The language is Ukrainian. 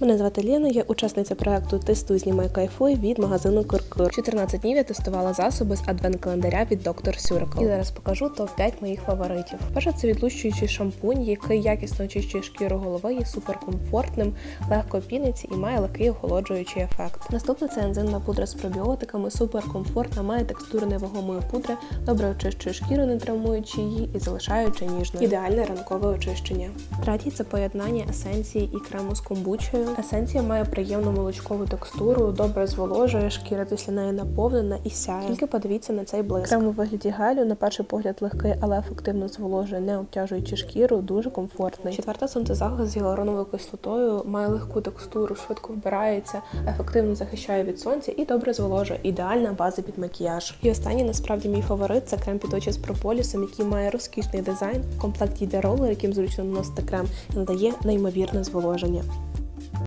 Мене звати Ліна, я учасниця проекту Тестуй, знімай кайфуй від магазину Куркур. 14 днів я тестувала засоби з адвент-календаря від Dr. Surgical. І зараз покажу топ-5 моїх фаворитів. Перше це відлущуючий шампунь, який якісно очищує шкіру голови, є суперкомфортним, легко піниться і має легкий охолоджуючий ефект. Наступне це ензимна пудра з пробіотиками, суперкомфортна, має текстуру невагомої пудри, добре очищує шкіру, не травмуючи її і залишаючи ніжною. Ідеальне ранкове очищення. Третій це поєднання есенції і крему з комбучею. Есенція має приємну молочкову текстуру, добре зволожує, шкіра після неї наповнена і сяє. Тільки подивіться на цей блиск. Крем у вигляді гелю, на перший погляд легкий, але ефективно зволожує, не обтяжуючи шкіру, дуже комфортний. Четверта сонцезахист з гіалуроновою кислотою, має легку текстуру, швидко вбирається, ефективно захищає від сонця і добре зволожує. Ідеальна база під макіяж. І останній насправді мій фаворит це крем під очі з прополісом, який має розкішний дизайн. В комплекті йде ролер, яким зручно наносити крем і надає неймовірне зволоження.